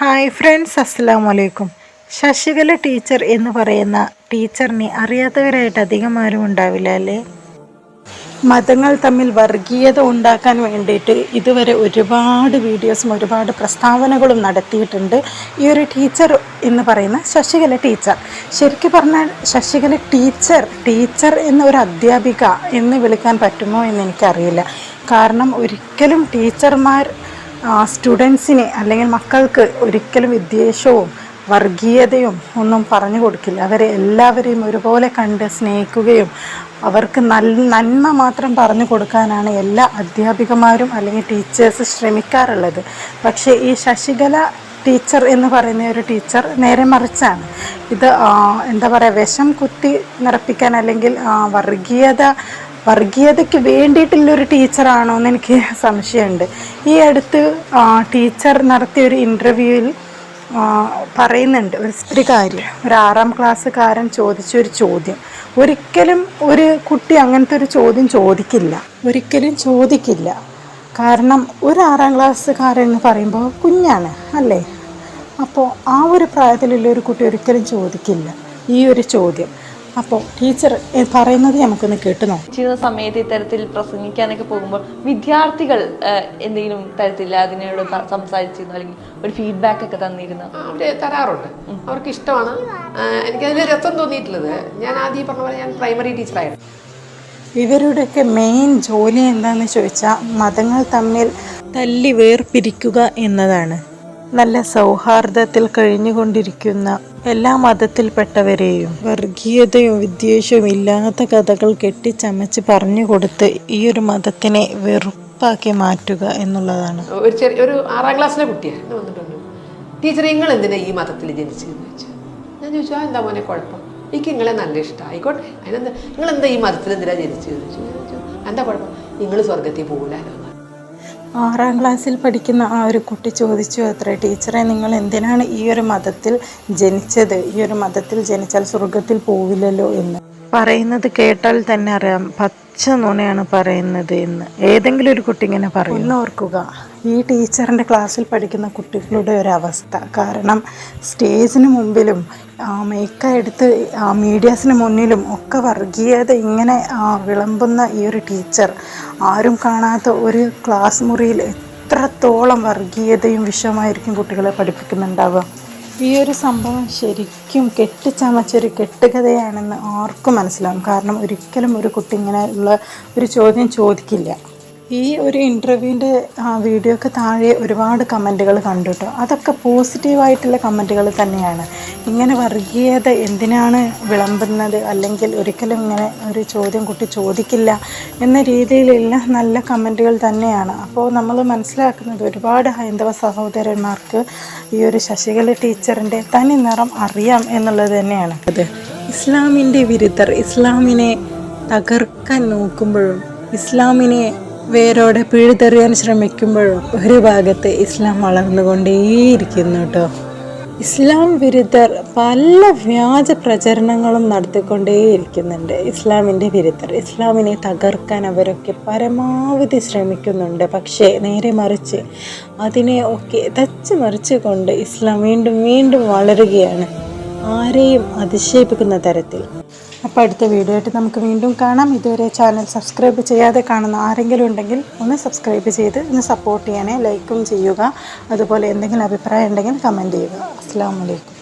Hi friends അസ്സാം വലൈക്കും Sasikala teacher എന്ന് പറയുന്ന ടീച്ചറിനെ അറിയാത്തവരായിട്ട് അധികം ആരും ഉണ്ടാവില്ല അല്ലേ? മതങ്ങൾ തമ്മിൽ വർഗീയത ഉണ്ടാക്കാൻ വേണ്ടിയിട്ട് ഇതുവരെ ഒരുപാട് വീഡിയോസും ഒരുപാട് പ്രസ്താവനകളും നടത്തിയിട്ടുണ്ട്. ഈ ഒരു ടീച്ചർ എന്ന് പറയുന്ന ശശികല ടീച്ചർ ശരിക്കും പറഞ്ഞാൽ ശശികല ടീച്ചർ ടീച്ചർ എന്ന ഒരു അധ്യാപിക എന്ന് വിളിക്കാൻ പറ്റുമോ എന്ന് എനിക്കറിയില്ല. കാരണം ഒരിക്കലും ടീച്ചർമാർ സ്റ്റുഡൻസിനെ അല്ലെങ്കിൽ മക്കൾക്ക് ഒരിക്കലും വിദ്വേഷവും വർഗീയതയും ഒന്നും പറഞ്ഞു കൊടുക്കില്ല. അവരെ എല്ലാവരെയും ഒരുപോലെ കണ്ട് സ്നേഹിക്കുകയും അവർക്ക് നല്ല നന്മ മാത്രം പറഞ്ഞു കൊടുക്കാനാണ് എല്ലാ അധ്യാപികമാരും അല്ലെങ്കിൽ ടീച്ചേഴ്സ് ശ്രമിക്കാറുള്ളത്. പക്ഷേ ഈ ശശികല ടീച്ചർ എന്ന് പറയുന്ന ഒരു ടീച്ചർ നേരെ മറിച്ചാണ്. ഇത് എന്താ പറയുക വിഷം കുത്തി നിറപ്പിക്കാൻ അല്ലെങ്കിൽ വർഗീയത വർഗീയതയ്ക്ക് വേണ്ടിയിട്ടുള്ളൊരു ടീച്ചറാണോ എന്ന് എനിക്ക് സംശയമുണ്ട്. ഈ അടുത്ത് ടീച്ചർ നടത്തിയ ഒരു ഇന്റർവ്യൂവിൽ പറയുന്നുണ്ട് ഒരു സ്ത്രീ കാര്യം. ഒരു ആറാം ക്ലാസ്സുകാരൻ ചോദിച്ച ഒരു ചോദ്യം. ഒരിക്കലും ഒരു കുട്ടി അങ്ങനത്തെ ഒരു ചോദ്യം ചോദിക്കില്ല. ഒരിക്കലും ചോദിക്കില്ല. കാരണം ഒരു ആറാം ക്ലാസ്സുകാരൻ എന്ന് പറയുമ്പോൾ കുഞ്ഞാണ് അല്ലേ? അപ്പോൾ ആ ഒരു പ്രായത്തിലുള്ള ഒരു കുട്ടി ഒരിക്കലും ചോദിക്കില്ല ഈ ഒരു ചോദ്യം. അപ്പോൾ ടീച്ചർ പറയുന്നത് നമുക്കൊന്ന് കേട്ടു നോക്കാം. ചെയ്യുന്ന സമയത്ത് ഇത്തരത്തിൽ പ്രസംഗിക്കാനൊക്കെ പോകുമ്പോൾ വിദ്യാർത്ഥികൾ എന്തെങ്കിലും തരത്തിൽ അതിനോട് സംസാരിച്ചിരുന്നു അല്ലെങ്കിൽ ഒരു ഫീഡ്ബാക്ക് ഒക്കെ തന്നിരുന്നു? അവർ തരാറുണ്ട്. അവർക്ക് ഇഷ്ടമാണ് എനിക്ക് എനിക്കതിൽ രസം തോന്നിയിട്ടുള്ളത് ഞാൻ ആദ്യം പറഞ്ഞ പോലെ ഞാൻ പ്രൈമറി ടീച്ചറായിരുന്നു ഇവരുടെയൊക്കെ മെയിൻ ജോലി എന്താണെന്ന് ചോദിച്ചാൽ മതങ്ങൾ തമ്മിൽ തല്ലി വേർപിരിക്കുക എന്നതാണ്. നല്ല സൗഹാർദ്ദത്തിൽ കഴിഞ്ഞുകൊണ്ടിരിക്കുന്ന എല്ലാ മതത്തിൽപ്പെട്ടവരെയും വർഗീയതയും വിദ്വേഷവും ഇല്ലാത്ത കഥകൾ കെട്ടിച്ചമച്ച് പറഞ്ഞു കൊടുത്ത് ഈ ഒരു മതത്തിനെ വെറുപ്പാക്കി മാറ്റുക എന്നുള്ളതാണ്. ഒരു ചെറിയ ഒരു ആറാം ക്ലാസ്സിലെ കുട്ടിയാണ് വന്നിട്ടുണ്ട്. ടീച്ചർ നിങ്ങൾ എന്തിനാ ഈ മതത്തിൽ ജനിച്ചതെന്ന് ചോദിച്ചു? ഞാൻ ചോദിച്ചു ആ എന്താ മോനെ കുഴപ്പം? എനിക്ക് നിങ്ങളെ നല്ല ഇഷ്ടം. ആയിക്കോട്ടെ. അതിനെന്താ നിങ്ങൾ എന്താ ഈ മതത്തിൽ എന്തിനാ ജനിച്ചതെന്ന് ചോദിച്ചു? എന്താ കുഴപ്പം? നിങ്ങൾ സ്വർഗത്തിൽ പോകില്ലല്ലോ ആറാം ക്ലാസ്സിൽ പഠിക്കുന്ന ആ ഒരു കുട്ടി ചോദിച്ചു അത്ര ടീച്ചറെ നിങ്ങൾ എന്തിനാണ് ഈ ഒരു മതത്തിൽ ജനിച്ചത്? ഈ ഒരു മതത്തിൽ ജനിച്ചാൽ സ്വർഗത്തിൽ പോവില്ലല്ലോ എന്ന്? പറയുന്നത് കേട്ടാൽ തന്നെ അറിയാം. പച്ച നുണയാണ് പറയുന്നത് എന്ന്. ഏതെങ്കിലും ഒരു കുട്ടി ഇങ്ങനെ പറയും. ഓർക്കുക. ഈ ടീച്ചറിന്റെ ക്ലാസ്സിൽ പഠിക്കുന്ന കുട്ടികളുടെ ഒരു അവസ്ഥ. കാരണം സ്റ്റേജിന് മുമ്പിലും മേക്ക എടുത്ത് മീഡിയാസിന് മുന്നിലും ഒക്കെ വർഗീയത ഇങ്ങനെ വിളമ്പുന്ന ഈ ഒരു ടീച്ചർ ആരും കാണാത്ത ഒരു ക്ലാസ് മുറിയിൽ എത്രത്തോളം വർഗീയതയും വിഷമായിരിക്കും കുട്ടികളെ പഠിപ്പിക്കുന്നുണ്ടാവുക. ഈ ഒരു സംഭവം ശരിക്കും കെട്ടിച്ചമച്ചൊരു കെട്ടുകഥയാണെന്ന് ആർക്കും മനസ്സിലാവും. കാരണം ഒരിക്കലും ഒരു കുട്ടി ഇങ്ങനെയുള്ള ഒരു ചോദ്യം ചോദിക്കില്ല. ഈ ഒരു ഇന്റർവ്യൂവിന്റെ വീഡിയോക്ക് താഴെ ഒരുപാട് കമന്റുകൾ കണ്ടു കേട്ടോ അതൊക്കെ പോസിറ്റീവായിട്ടുള്ള കമന്റുകൾ തന്നെയാണ്. ഇങ്ങനെ വർഗീയത എന്തിനാണ് വിളമ്പുന്നത്? അല്ലെങ്കിൽ ഒരിക്കലും ഇങ്ങനെ ഒരു ചോദ്യം കുട്ടി ചോദിക്കില്ല എന്ന രീതിയിലുള്ള നല്ല കമന്റുകൾ തന്നെയാണ്. അപ്പോൾ നമ്മൾ മനസ്സിലാക്കുന്നത് ഒരുപാട് ഹൈന്ദവ സഹോദരന്മാർക്ക് ഈ ഒരു ശശികല ടീച്ചറിന്റെ തനി നിറം അറിയാം എന്നുള്ളത് തന്നെയാണ്. അത്. ഇസ്ലാമിന്റെ വിരുദ്ധർ ഇസ്ലാമിനെ തകർക്കാൻ നോക്കുമ്പോഴും ഇസ്ലാമിനെ വേരോടെ പിഴുതെറിയാൻ ശ്രമിക്കുമ്പോഴും ഒരു ഭാഗത്ത് ഇസ്ലാം വളർന്നുകൊണ്ടേയിരിക്കുന്നു കേട്ടോ ഇസ്ലാം വിരുദ്ധർ പല വ്യാജ പ്രചരണങ്ങളും നടത്തിക്കൊണ്ടേയിരിക്കുന്നുണ്ട്. ഇസ്ലാമിന്റെ വിരുദ്ധർ ഇസ്ലാമിനെ തകർക്കാൻ അവരൊക്കെ പരമാവധി ശ്രമിക്കുന്നുണ്ട്. പക്ഷേ നേരെ മറിച്ച് അതിനെ ഒക്കെ തച്ച് മറിച്ചുകൊണ്ട് ഇസ്ലാം വീണ്ടും വീണ്ടും വളരുകയാണ്. ആരെയും അതിശയിപ്പിക്കുന്ന തരത്തിൽ. അപ്പോൾ അടുത്ത വീഡിയോ ആയിട്ട് നമുക്ക് വീണ്ടും കാണാം. ഇതുവരെ ചാനൽ സബ്സ്ക്രൈബ് ചെയ്യാതെ കാണുന്ന ആരെങ്കിലും ഉണ്ടെങ്കിൽ ഒന്ന് സബ്സ്ക്രൈബ് ചെയ്ത് ഒന്ന് സപ്പോർട്ട് ചെയ്യാനേ ലൈക്കും ചെയ്യുക. അതുപോലെ എന്തെങ്കിലും അഭിപ്രായം ഉണ്ടെങ്കിൽ കമന്റ് ചെയ്യുക. അസ്സാം വലൈക്കും